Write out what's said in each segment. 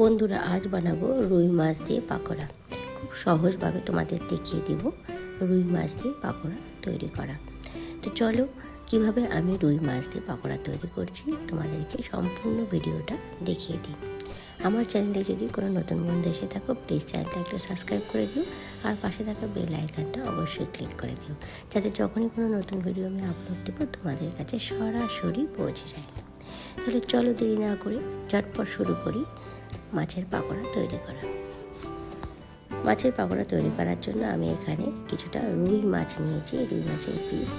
বন্ধুরা, আজ বানাবো রুই মাছ দিয়ে পাকোড়া। খুব সহজভাবে তোমাদের দেখিয়ে দেব রুই মাছ দিয়ে পাকোড়া তৈরি করা। তো চলো, কীভাবে আমি রুই মাছ দিয়ে পাকোড়া তৈরি করছি তোমাদেরকে সম্পূর্ণ ভিডিওটা দেখিয়ে দিই। আমার চ্যানেলে যদি কোনো নতুন বন্ধু এসে থাকো প্লিজ চ্যানেলটা একটু সাবস্ক্রাইব করে দিও আর পাশে থাকা বেল আইকনটা অবশ্যই ক্লিক করে দিও। যাতে যখনই কোনো নতুন ভিডিও আমি আপলোড দেবো, তোমাদের কাছে সরাসরি পৌঁছে যায়। তাহলে চলো দেরি না করে ঝটপট শুরু করি। মাছের পাকোড়া তৈরি করা। মাছের পাকোড়া তৈরি করার জন্য আমি এখানে কিছুটা রুই মাছ নিয়েছি, রুই মাছের পিস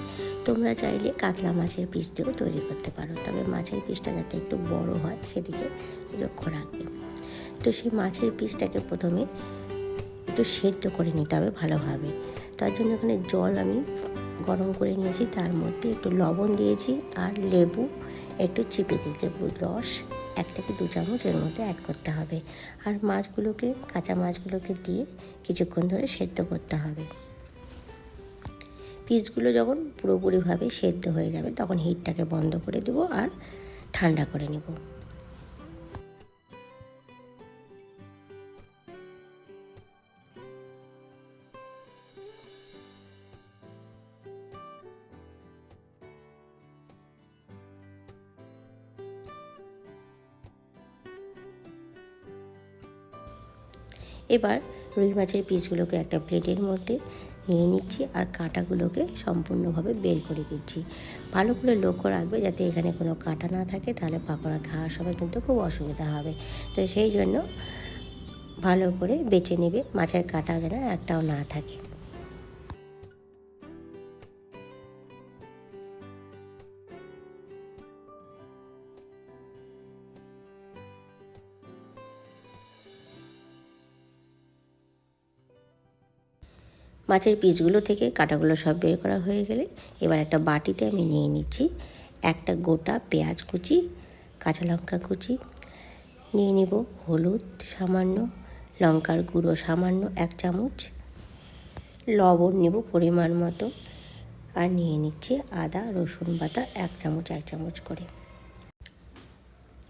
তোমরা চাইলে কাতলা মাছের পিস দিয়েও তৈরি করতে পারো, তবে মাছের পিসটা যাতে একটু বড় হয় সেদিকে লক্ষ্য রাখবে। তো সেই মাছের পিসটাকে প্রথমে একটু সেদ্ধ করে নিতে হবে ভালোভাবে। তার জন্য এখানে জল আমি গরম করে নিয়েছি, তার মধ্যে একটু লবণ দিয়েছি আর লেবু একটু চিপে দিয়েছি, লেবু রস এক থেকে দু চামচ এর মধ্যে অ্যাড করতে হবে। আর মাছগুলোকে, কাঁচা মাছগুলোকে দিয়ে কিছুক্ষণ ধরে সেদ্ধ করতে হবে। পিসগুলো যখন পুরোপুরিভাবে সেদ্ধ হয়ে যাবে, তখন হিটটাকে বন্ধ করে দেবো আর ঠান্ডা করে নেব। এবার রুই মাছের পিসগুলোকে একটা প্লেটের মধ্যে নিয়ে নিচ্ছি আর কাঁটাগুলোকে সম্পূর্ণভাবে বের করে দিচ্ছি। ভালো করে লক্ষ্য রাখবে যাতে এখানে কোনো কাঁটা না থাকে, তাহলে পাকোড়া খাওয়ার সময় কিন্তু খুব অসুবিধা হবে। তো সেই জন্য ভালো করে বেছে নেবে মাছের কাঁটা যেন একটাও না থাকে। মাছের পিসগুলো থেকে কাঁটাগুলো সব বের করা হয়ে গেলে এবার একটা বাটিতে আমি নিয়ে নিচ্ছি একটা গোটা পেঁয়াজ কুচি, কাঁচা লঙ্কা কুচি, নিয়ে নিব হলুদ সামান্য, লঙ্কার গুঁড়ো সামান্য এক চামচ, লবণ নেব পরিমাণ মতো আর নিয়ে নিচ্ছি আদা, রসুন বাটা এক চামচ এক চামচ করে।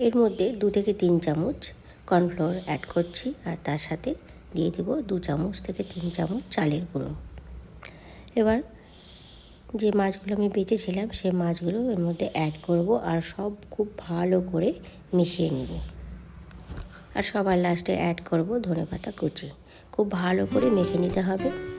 এর মধ্যে দু থেকে তিন চামচ কর্নফ্লোর অ্যাড করছি আর তার সাথে দিয়ে দেব দু চামচ থেকে তিন চামচ চালের গুঁড়ো। এবার যে মাছগুলো আমি বেঁচেছিলাম, সে মাছগুলো এর মধ্যে অ্যাড করব আর সব খুব ভালো করে মিশিয়ে নেব। আর সবার লাস্টে অ্যাড করব ধনে পাতা কুচি। খুব ভালো করে মেখে নিতে হবে।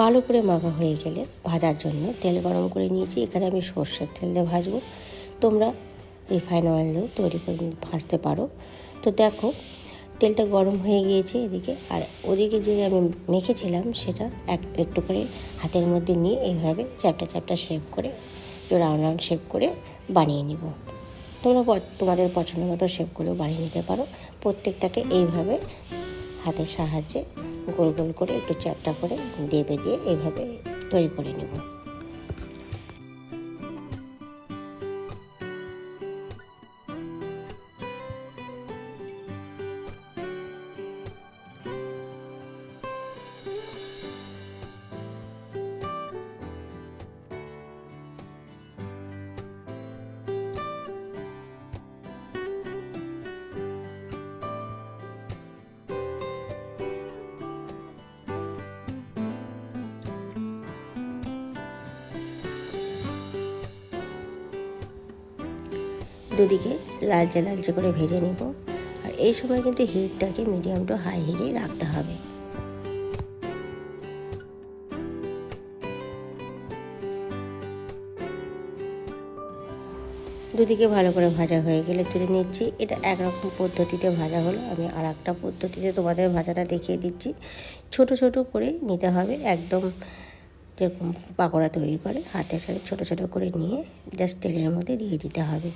ভালো করে মাখা হয়ে গেলে ভাজার জন্য তেল গরম করে নিয়েছি। এখানে আমি সর্ষের তেল দিয়ে ভাজবো। তোমরা রিফাইন অয়েল দিয়েও তৈরি করে ভাজতে পারো। তো দেখো, তেলটা গরম হয়ে গিয়েছে এদিকে। আর ওদিকে যে আমি মেখেছিলাম সেটা এক একটু করে হাতের মধ্যে নিয়ে এইভাবে চ্যাপটা চ্যাপটা শেপ করে, একটু রাউন্ড রাউন্ড শেপ করে বানিয়ে নিব। তোমরা তোমাদের পছন্দ মতো শেপ করেও বানিয়ে নিতে পারো। প্রত্যেকটাকে এইভাবে হাতের সাহায্যে গোল গোল করে একটু চ্যাপটা করে দেবে দিয়ে এইভাবে তৈরি করে নেব। দুদিকে লালচে লালচে করে ভেজে নিব। আর এই সময় কিন্তু হিটটাকে মিডিয়াম টু হাই হিটেই রাখতে হবে। দুদিকে ভালো করে ভাজা হয়ে গেলে তুলে নিচ্ছি। এটা একরকম পদ্ধতিতে ভাজা হলো। আমি আর একটা পদ্ধতিতে তোমাদের ভাজাটা দেখিয়ে দিচ্ছি। ছোট ছোট করে নিতে হবে। একদম যেরকম পাকোড়া তৈরি করে, হাতের সাথে ছোট ছোট করে নিয়ে জাস্ট তেলের মধ্যে দিয়ে দিতে হবে।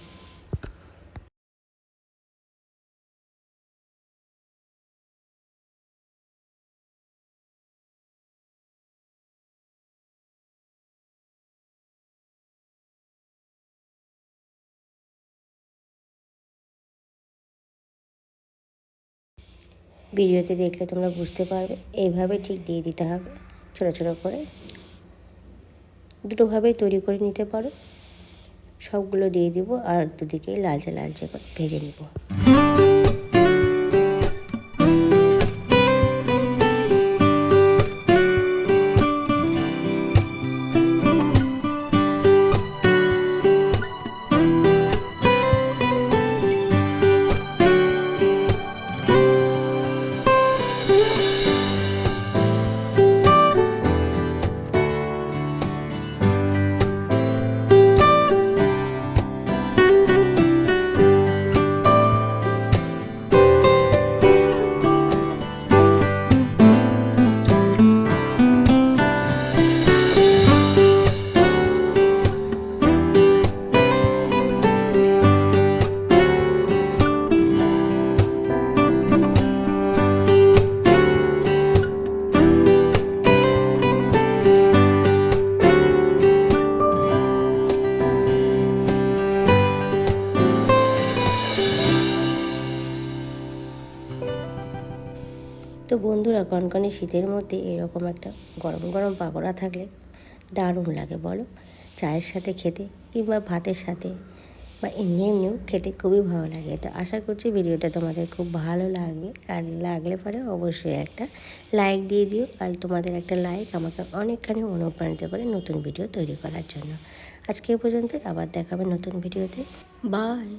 ভিডিওতে দেখলে তোমরা বুঝতে পারবে, এইভাবে ঠিক দিয়ে দিতে হবে, ছোটো ছোটো করে। দুটোভাবেই তৈরি করে নিতে পারো। সবগুলো দিয়ে দিব আর দুদিকে লালচে লালচে করে ভেজে নিব। তো বন্ধুরা, কনকনে শীতের মধ্যে এরকম একটা গরম গরম পাকোড়া থাকলে দারুণ লাগে, বলো? চায়ের সাথে খেতে কিংবা ভাতের সাথে বা এমনি এমনিও খেতে খুবই ভালো লাগে। তো আশা করছি ভিডিওটা তোমাদের খুব ভালো লাগবে। আর লাগলে পরে অবশ্যই একটা লাইক দিয়ে দিও আর তোমাদের একটা লাইক আমাকে অনেকখানি অনুপ্রাণিত করে নতুন ভিডিও তৈরি করার জন্য। আজকে পর্যন্ত আবার দেখাবে নতুন ভিডিওতে বাই